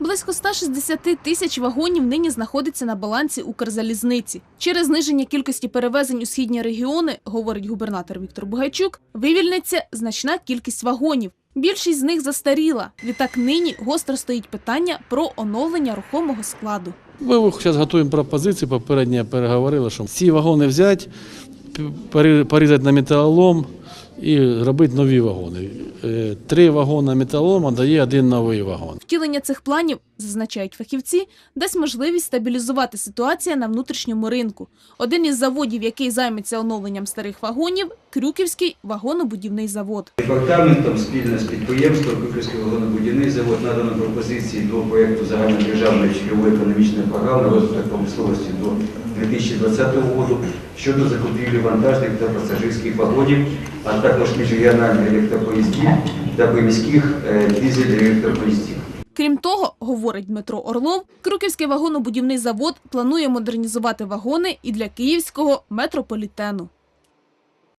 Близько 160 тисяч вагонів нині знаходиться на балансі Укрзалізниці. Через зниження кількості перевезень у східні регіони, говорить губернатор Віктор Бугайчук, вивільниться значна кількість вагонів. Більшість з них застаріла. Відтак нині гостро стоїть питання про оновлення рухомого складу. Ми зараз готуємо пропозиції. Попередньо переговорили, що ці вагони взяти, порізати на металолом і робити нові вагони. Е, Три вагони металолома дає один новий вагон. Втілення цих планів, зазначають фахівці, дасть можливість стабілізувати ситуацію на внутрішньому ринку. Один із заводів, який займеться оновленням старих вагонів – Крюківський вагонобудівний завод. Департаментом спільно з підприємством Куківський вагонобудівний завод надано пропозиції до проєкту загальнодержавної цільової економічної програми розвиток промисловості до 2020 року щодо закупівлі вантажних та пасажирських вагонів, а також міжрегіональних електропоїздів та приміських е, дизель-електропоїздів. Крім того, говорить Дмитро Орлов, Круківський вагонобудівний завод планує модернізувати вагони і для київського метрополітену.